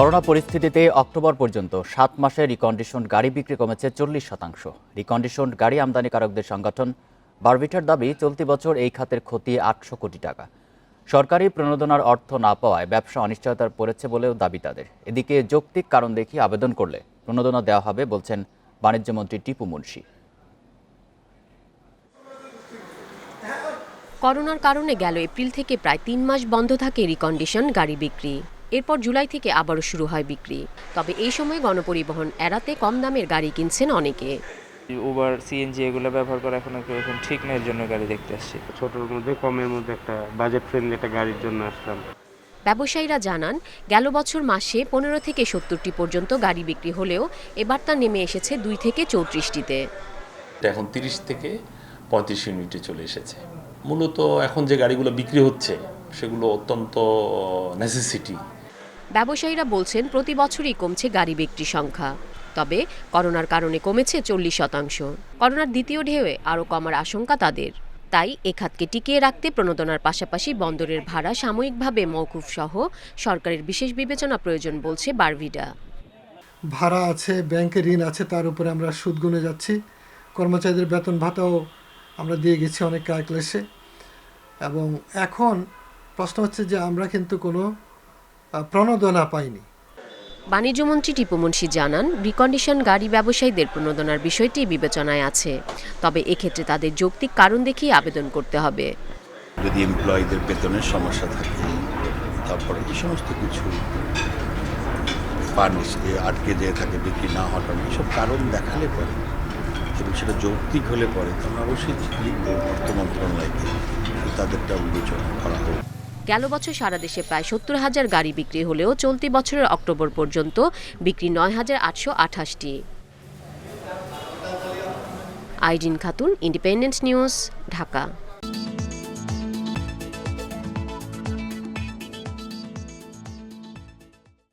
Corona পরিস্থিতিতে October পর্যন্ত সাত মাসে রিকন্ডিশন গাড়ি বিক্রি কমেছে চল্লিশ শতাংশ। রিকন্ডিশন গাড়ি আমদানিকারকদের সংগঠন বারবিটার দাবি, চলতি বছর এই খাতের ক্ষতি আটশো কোটি টাকা। সরকারি প্রণোদনার অর্থ না পাওয়ায় ব্যবসা অনিশ্চয়তার পড়েছে বলেও দাবি তাদের। এদিকে যৌক্তিক কারণ দেখিয়ে আবেদন করলে প্রণোদনা দেওয়া হবে বলছেন বাণিজ্যমন্ত্রী টিপু মুন্সি। করোনার কারণে গেল এপ্রিল থেকে প্রায় তিন মাস বন্ধ থাকে রিকন্ডিশন গাড়ি বিক্রি। এরপর জুলাই থেকে আবারও শুরু হয় বিক্রি। তবে এই সময় গণপরিবহন এড়াতে কম দামের গাড়ি কিনছেন অনেকে। উবার সিএনজি এগুলো ব্যবহার করা এখন একটু এখন ঠিক না এর জন্য গাড়ি দেখতে আসছি। ছোটোর মধ্যে কমের মধ্যে একটা বাজেট ফ্রেন্ডলি একটা গাড়ির জন্য আসলাম। ব্যবসায়ীরা জানান গেল বছর মাসে পনেরো থেকে সত্তরটি পর্যন্ত গাড়ি বিক্রি হলেও এবার তা নেমে এসেছে দুই থেকে চৌত্রিশটিতে। এখন তিরিশ থেকে পঁয়ত্রিশ ইউনিটে চলে এসেছে। মূলত এখন যে গাড়িগুলো বিক্রি হচ্ছে সেগুলো অত্যন্ত নেসেসিটি ব্যবসায়ীরা বলছেন, প্রতি বছরই কমছে গাড়ি বিক্রির সংখ্যা। তবে করোনার কারণে কমেছে চল্লিশ শতাংশ। করোনার দ্বিতীয় ঢেউয়ে আরও কমার আশঙ্কা তাদের। তাই এ খাতকে টিকিয়ে রাখতে প্রণোদনার পাশাপাশি বন্দরের ভাড়া সাময়িকভাবে মওকুফ সহ সরকারের বিশেষ বিবেচনা প্রয়োজন বলছে বারভিডা। ভাড়া আছে, ব্যাংকে ঋণ আছে, তার উপরে আমরা সুদ গুনে যাচ্ছি। কর্মচারীদের বেতন ভাতাও আমরা দিয়ে গেছি অনেক ক্লাসে এবং এখন প্রশ্ন হচ্ছে যে আমরা কিন্তু কোনো প্রণোদনা পাইনি। বাণিজ্যমন্ত্রী টিপু মুন্সি জানান রিকন্ডিশন গাড়ি ব্যবসায়ীদের প্রণোদনার বিষয়টি বিবেচনায় আছে। তবে এক্ষেত্রে তাদের যৌক্তিক কারণ দেখিয়ে আবেদন করতে হবে। যদি এমপ্লয়ীদের বেতনের সমস্যা থাকে তারপরে এই সমস্ত কিছু ফার্নিশ আটকে যেয়ে থাকে বিক্রি না হটানো এইসব কারণ দেখালে পরে এবং সেটা যৌক্তিক হলে পরে তখন অবশ্যই লিখব অর্থ মন্ত্রণালয়কে তাদেরটা বিবেচনা করা হোক। গেল বছর সারা দেশে প্রায় সত্তর হাজার গাড়ি বিক্রি হলেও চলতি বছরের অক্টোবর পর্যন্ত বিক্রি নয় হাজার আটশো আঠাশটি। Aidin Khatun, independent news, Dhaka.